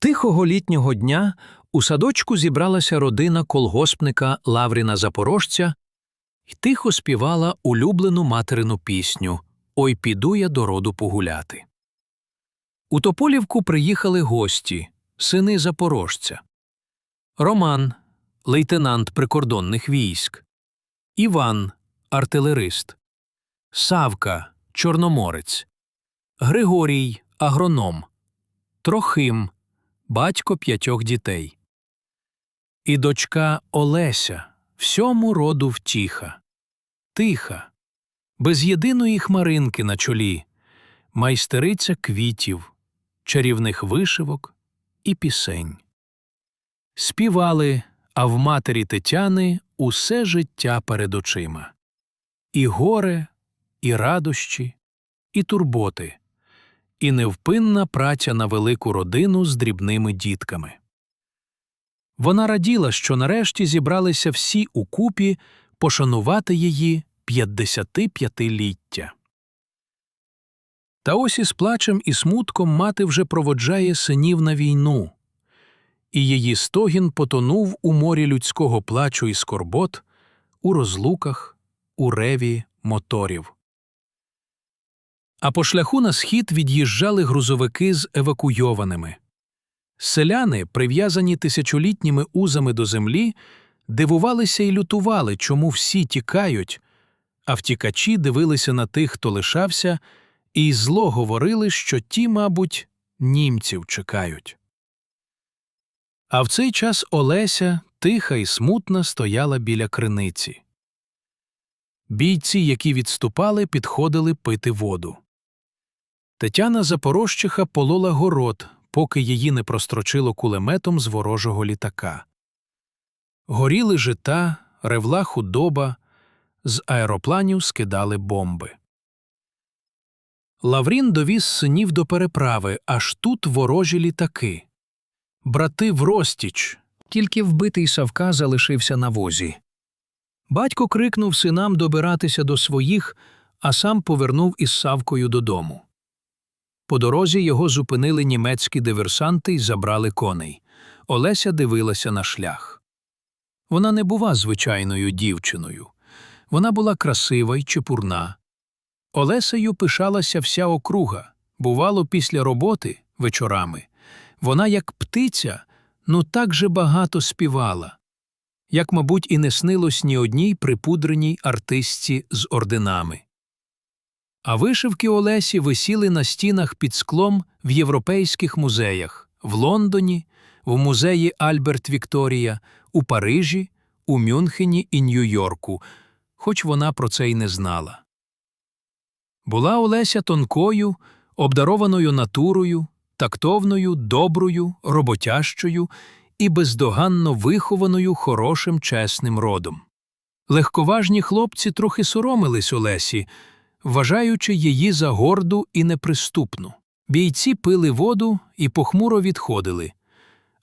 Тихого літнього дня у садочку зібралася родина колгоспника Лавріна Запорожця і тихо співала улюблену материну пісню Ой піду я до роду погуляти. У Тополівку приїхали гості, сини запорожця. Роман, лейтенант прикордонних військ, Іван, артилерист, Савка, чорноморець, Григорій, агроном, Трохим, батько п'ятьох дітей. І дочка Олеся, всьому роду втіха, тиха, без єдиної хмаринки на чолі, майстериця квітів, чарівних вишивок і пісень. Співали, а в матері Тетяни усе життя перед очима. І горе, і радощі, і турботи, і невпинна праця на велику родину з дрібними дітками. Вона раділа, що нарешті зібралися всі укупі пошанувати її 55-ліття. Та ось із плачем і смутком мати вже проводжає синів на війну, і її стогін потонув у морі людського плачу і скорбот, у розлуках, у реві моторів. А по шляху на схід від'їжджали грузовики з евакуйованими. Селяни, прив'язані тисячолітніми узами до землі, дивувалися і лютували, чому всі тікають, а втікачі дивилися на тих, хто лишався, і зло говорили, що ті, мабуть, німців чекають. А в цей час Олеся, тиха і смутна, стояла біля криниці. Бійці, які відступали, підходили пити воду. Тетяна Запорожчиха полола город, поки її не прострочило кулеметом з ворожого літака. Горіли жита, ревла худоба, з аеропланів скидали бомби. Лаврін довіз синів до переправи, аж тут ворожі літаки. Брати врозтіч, тільки вбитий Савка залишився на возі. Батько крикнув синам добиратися до своїх, а сам повернув із Савкою додому. По дорозі його зупинили німецькі диверсанти і забрали коней. Олеся дивилася на шлях. Вона не була звичайною дівчиною. Вона була красива й чепурна. Олесею пишалася вся округа. Бувало, після роботи, вечорами. Вона, як птиця, ну так же багато співала, як, мабуть, і не снилось ні одній припудреній артистці з орденами. А вишивки Олесі висіли на стінах під склом в європейських музеях в Лондоні, в музеї Альберт Вікторія, у Парижі, у Мюнхені і Нью-Йорку, хоч вона про це й не знала. Була Олеся тонкою, обдарованою натурою, тактовною, доброю, роботящою і бездоганно вихованою хорошим чесним родом. Легковажні хлопці трохи соромились Олесі, вважаючи її за горду і неприступну. Бійці пили воду і похмуро відходили.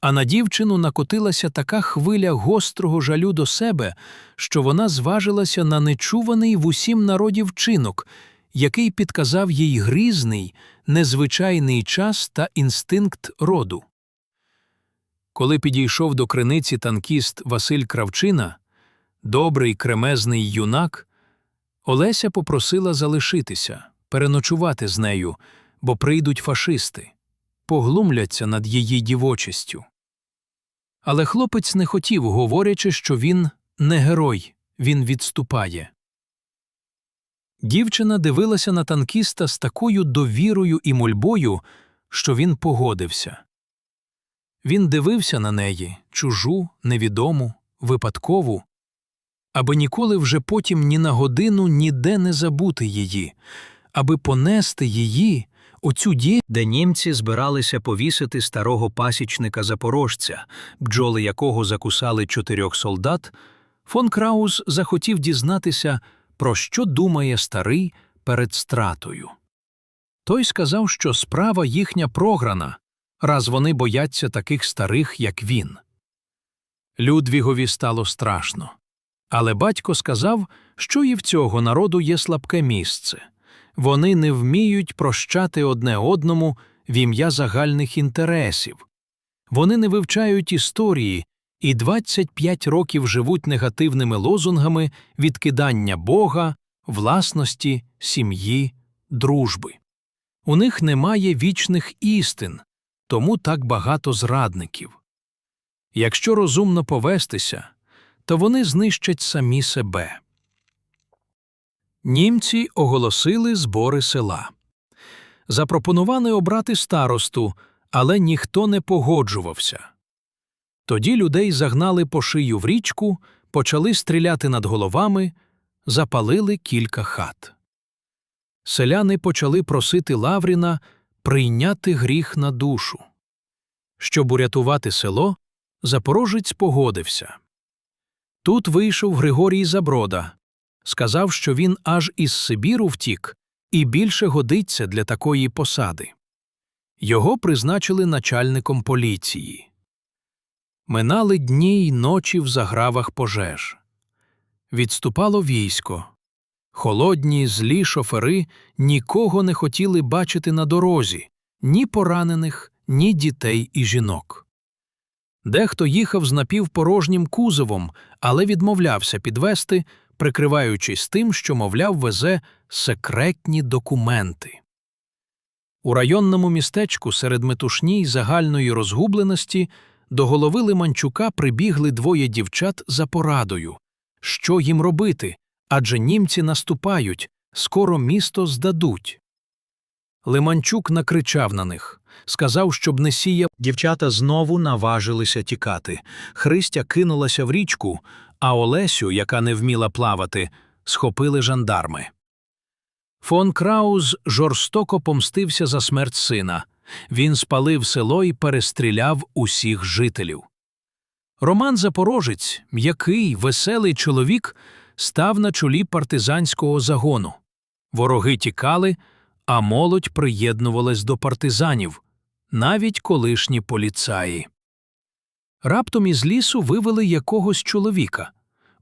А на дівчину накотилася така хвиля гострого жалю до себе, що вона зважилася на нечуваний в усім народі вчинок, який підказав їй грізний, незвичайний час та інстинкт роду. Коли підійшов до криниці танкіст Василь Кравчина, добрий кремезний юнак, Олеся попросила залишитися, переночувати з нею, бо прийдуть фашисти, поглумляться над її дівочістю. Але хлопець не хотів, говорячи, що він не герой, він відступає. Дівчина дивилася на танкіста з такою довірою і мольбою, що він погодився. Він дивився на неї чужу, невідому, випадкову, аби ніколи вже потім ні на годину ніде не забути її, аби понести її, оцю ді, де німці збиралися повісити старого пасічника запорожця, бджоли якого закусали чотирьох солдат, фон Краус захотів дізнатися, про що думає старий перед стратою. Той сказав, що справа їхня програна, раз вони бояться таких старих, як він. Людвігові стало страшно. Але батько сказав, що і в цього народу є слабке місце вони не вміють прощати одне одному в ім'я загальних інтересів, Вони не вивчають історії і 25 років живуть негативними лозунгами відкидання Бога, власності, сім'ї, дружби. У них немає вічних істин, тому так багато зрадників. Якщо розумно повестися, то вони знищать самі себе. Німці оголосили збори села. Запропонували обрати старосту, але ніхто не погоджувався. Тоді людей загнали по шию в річку, почали стріляти над головами, запалили кілька хат. Селяни почали просити Лавріна прийняти гріх на душу. Щоб урятувати село, запорожець погодився. Тут вийшов Григорій Заброда, сказав, що він аж із Сибіру втік і більше годиться для такої посади. Його призначили начальником поліції. Минали дні й ночі в загравах пожеж. Відступало військо. Холодні, злі шофери нікого не хотіли бачити на дорозі ні поранених, ні дітей і жінок. Дехто їхав з напівпорожнім кузовом, але відмовлявся підвести, прикриваючись тим, що, мовляв, везе секретні документи. У районному містечку серед метушні й загальної розгубленості до голови Лиманчука прибігли двоє дівчат за порадою. Що їм робити? Адже німці наступають, скоро місто здадуть. Лиманчук накричав на них, сказав, щоб не сіяв. Дівчата знову наважилися тікати. Христя кинулася в річку, а Олесю, яка не вміла плавати, схопили жандарми. Фон Крауз жорстоко помстився за смерть сина. Він спалив село і перестріляв усіх жителів. Роман Запорожець, м'який, веселий чоловік, став на чолі партизанського загону. Вороги тікали, а молодь приєднувалась до партизанів, навіть колишні поліцаї. Раптом із лісу вивели якогось чоловіка.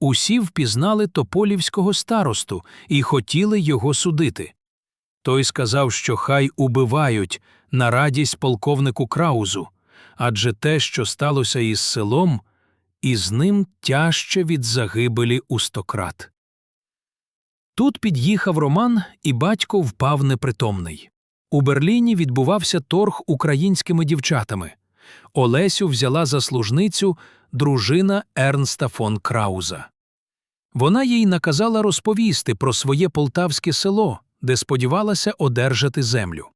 Усі впізнали тополівського старосту і хотіли його судити. Той сказав, що хай убивають на радість полковнику Краузу, адже те, що сталося із селом, із ним тяжче від загибелі у стократ. Тут під'їхав Роман, і батько впав непритомний. У Берліні відбувався торг українськими дівчатами. Олесю взяла за служницю дружина Ернста фон Крауза. Вона їй наказала розповісти про своє полтавське село, де сподівалася одержати землю.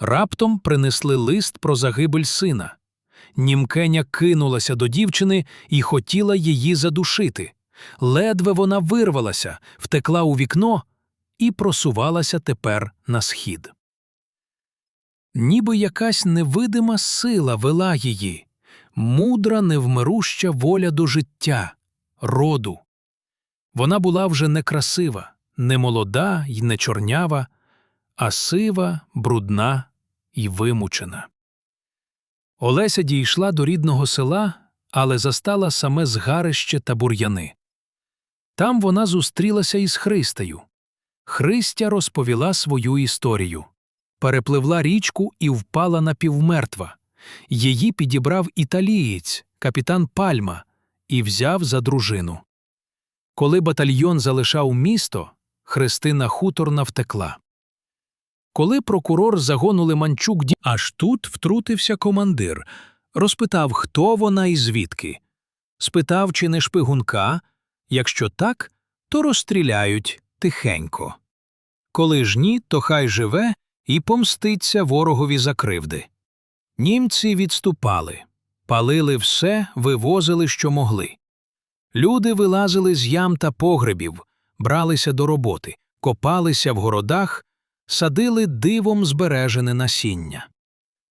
Раптом принесли лист про загибель сина. Німкеня кинулася до дівчини і хотіла її задушити. Ледве вона вирвалася, втекла у вікно і просувалася тепер на схід. Ніби якась невидима сила вела її, мудра, невмируща воля до життя, роду. Вона була вже не красива, не молода й не чорнява, а сива, брудна й вимучена. Олеся дійшла до рідного села, але застала саме згарище та бур'яни. Там вона зустрілася із Христею. Христя розповіла свою історію. Перепливла річку і впала напівмертва. Її підібрав італієць, капітан Пальма, і взяв за дружину. Коли батальйон залишав місто, Христина хуторна втекла. Коли прокурор загону Лиманчук ді... аж тут втрутився командир, розпитав, хто вона і звідки. Спитав, чи не шпигунка, якщо так, то розстріляють тихенько. Коли ж ні, то хай живе і помститься ворогові за кривди. Німці відступали, палили все, вивозили, що могли. Люди вилазили з ям та погребів, бралися до роботи, копалися в городах, садили дивом збережене насіння.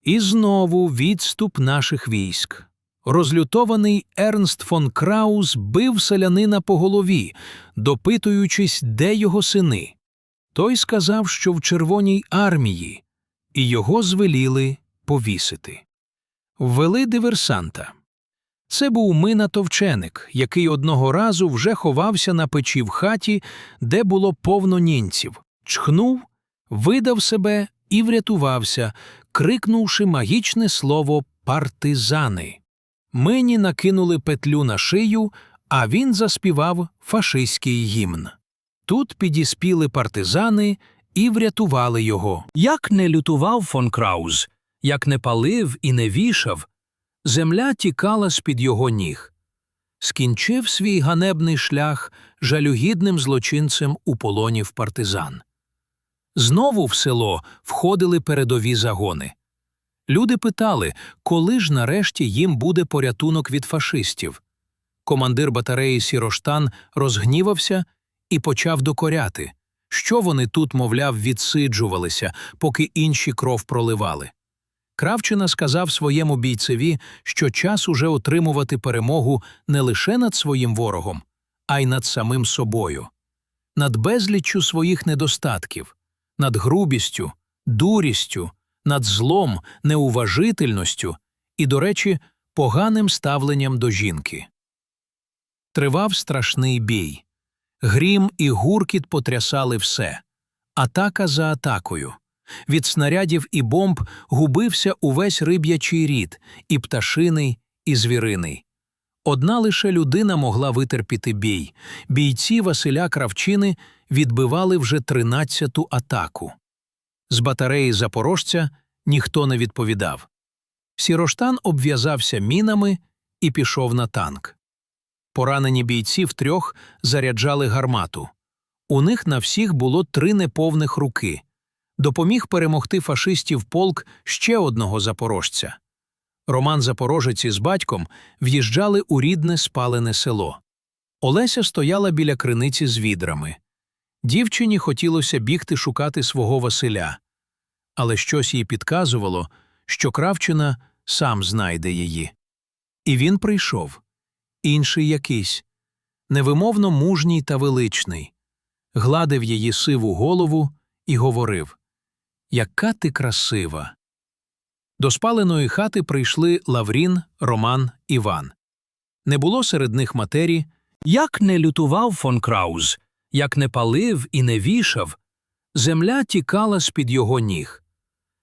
І знову відступ наших військ. Розлютований Ернст фон Краус бив селянина по голові, допитуючись, де його сини. Той сказав, що в Червоній армії, і його звеліли повісити. Ввели диверсанта. Це був Мина Товченик, який одного разу вже ховався на печі в хаті, де було повно нінців, чхнув, видав себе і врятувався, крикнувши магічне слово партизани. Мені накинули петлю на шию, а він заспівав фашистський гімн. Тут підіспіли партизани і врятували його. Як не лютував фон Крауз, як не палив і не вішав, земля тікала з-під його ніг. Скінчив свій ганебний шлях жалюгідним злочинцем у полоні в партизан. Знову в село входили передові загони. Люди питали, коли ж нарешті їм буде порятунок від фашистів. Командир батареї Сіроштан розгнівався і почав докоряти, що вони тут, мовляв, відсиджувалися, поки інші кров проливали. Кравчина сказав своєму бійцеві, що час уже отримувати перемогу не лише над своїм ворогом, а й над самим собою, над безліччю своїх недостатків, над грубістю, дурістю, над злом, неуважительністю і, до речі, поганим ставленням до жінки. Тривав страшний бій. Грім і гуркіт потрясали все. Атака за атакою. Від снарядів і бомб губився увесь риб'ячий рід, і пташиний, і звіриний. Одна лише людина могла витерпіти бій. Бійці Василя Кравчини відбивали вже тринадцяту атаку. З батареї запорожця ніхто не відповідав. Сіроштан обв'язався мінами і пішов на танк. Поранені бійці втрьох заряджали гармату. У них на всіх було три неповних руки. Допоміг перемогти фашистів полк ще одного запорожця. Роман Запорожець із батьком в'їжджали у рідне спалене село. Олеся стояла біля криниці з відрами. Дівчині хотілося бігти шукати свого Василя, але щось їй підказувало, що Кравчина сам знайде її. І він прийшов інший якийсь, невимовно мужній та величний, гладив її сиву голову і говорив Яка ти красива! До спаленої хати прийшли Лаврін, Роман, Іван. Не було серед них матері, як не лютував фон Крауз, як не палив і не вішав, земля тікала з-під його ніг.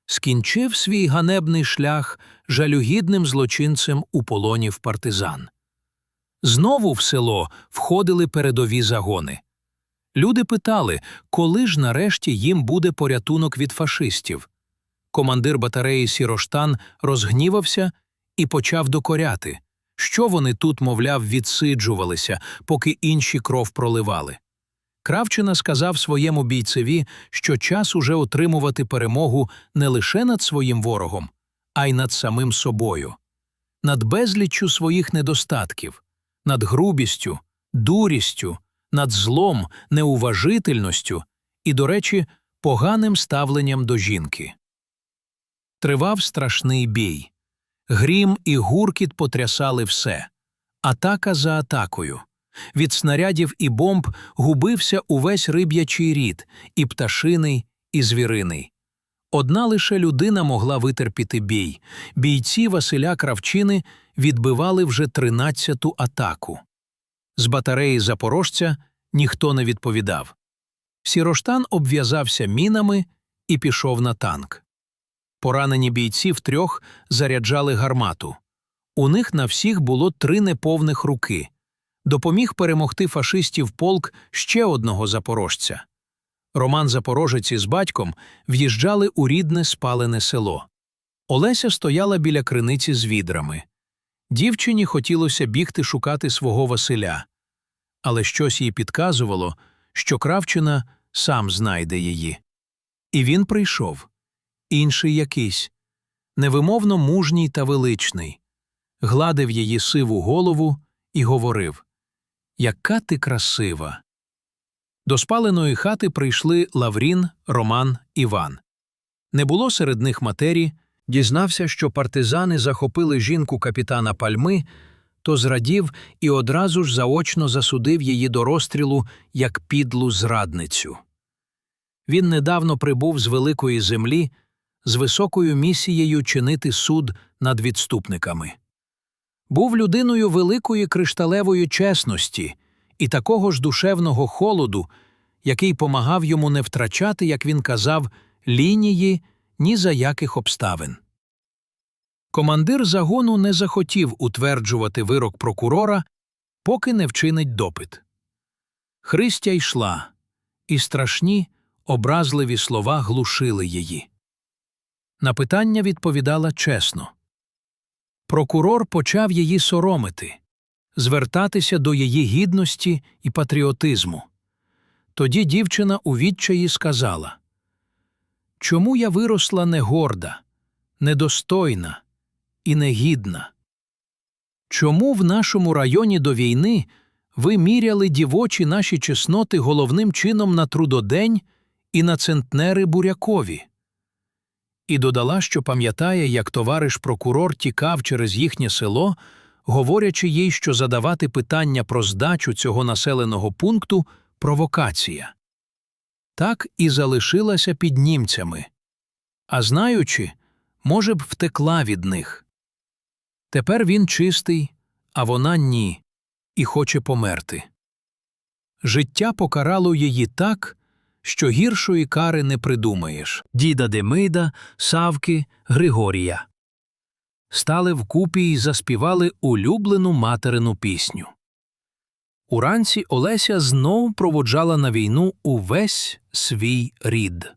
Скінчив свій ганебний шлях жалюгідним злочинцем у полоні в партизан. Знову в село входили передові загони. Люди питали, коли ж нарешті їм буде порятунок від фашистів. Командир батареї Сіроштан розгнівався і почав докоряти, що вони тут, мовляв, відсиджувалися, поки інші кров проливали. Кравчина сказав своєму бійцеві, що час уже отримувати перемогу не лише над своїм ворогом, а й над самим собою, над безліччю своїх недостатків над грубістю, дурістю, над злом, неуважительністю і, до речі, поганим ставленням до жінки. Тривав страшний бій. Грім і гуркіт потрясали все. Атака за атакою. Від снарядів і бомб губився увесь риб'ячий рід, і пташиний, і звіриний. Одна лише людина могла витерпіти бій. Бійці Василя Кравчини відбивали вже тринадцяту атаку. З батареї запорожця ніхто не відповідав. Сіроштан обв'язався мінами і пішов на танк. Поранені бійці втрьох заряджали гармату. У них на всіх було три неповних руки. Допоміг перемогти фашистів полк ще одного запорожця. Роман Запорожець із батьком в'їжджали у рідне спалене село. Олеся стояла біля криниці з відрами. Дівчині хотілося бігти шукати свого Василя, але щось їй підказувало, що Кравчина сам знайде її. І він прийшов інший якийсь, невимовно мужній та величний, гладив її сиву голову і говорив Яка ти красива! До спаленої хати прийшли Лаврін, Роман, Іван. Не було серед них матері, дізнався, що партизани захопили жінку капітана Пальми, то зрадів і одразу ж заочно засудив її до розстрілу як підлу зрадницю. Він недавно прибув з великої землі з високою місією чинити суд над відступниками. Був людиною великої кришталевої чесності і такого ж душевного холоду, який помагав йому не втрачати, як він казав, лінії ні за яких обставин. Командир загону не захотів утверджувати вирок прокурора, поки не вчинить допит. Христя йшла, і страшні, образливі слова глушили її. На питання відповідала чесно. Прокурор почав її соромити, звертатися до її гідності і патріотизму. Тоді дівчина у відчаї сказала Чому я виросла негорда, недостойна і негідна? Чому в нашому районі до війни ви міряли дівочі наші чесноти головним чином на трудодень і на центнери бурякові? І додала, що пам'ятає, як товариш прокурор тікав через їхнє село, говорячи їй, що задавати питання про здачу цього населеного пункту провокація. Так і залишилася під німцями. А знаючи, може б, втекла від них. Тепер він чистий, а вона ні, і хоче померти. Життя покарало її так, що гіршої кари не придумаєш. Діда Демида, Савки, Григорія. Стали вкупі й заспівали улюблену материну пісню. Уранці Олеся знов проводжала на війну увесь свій рід.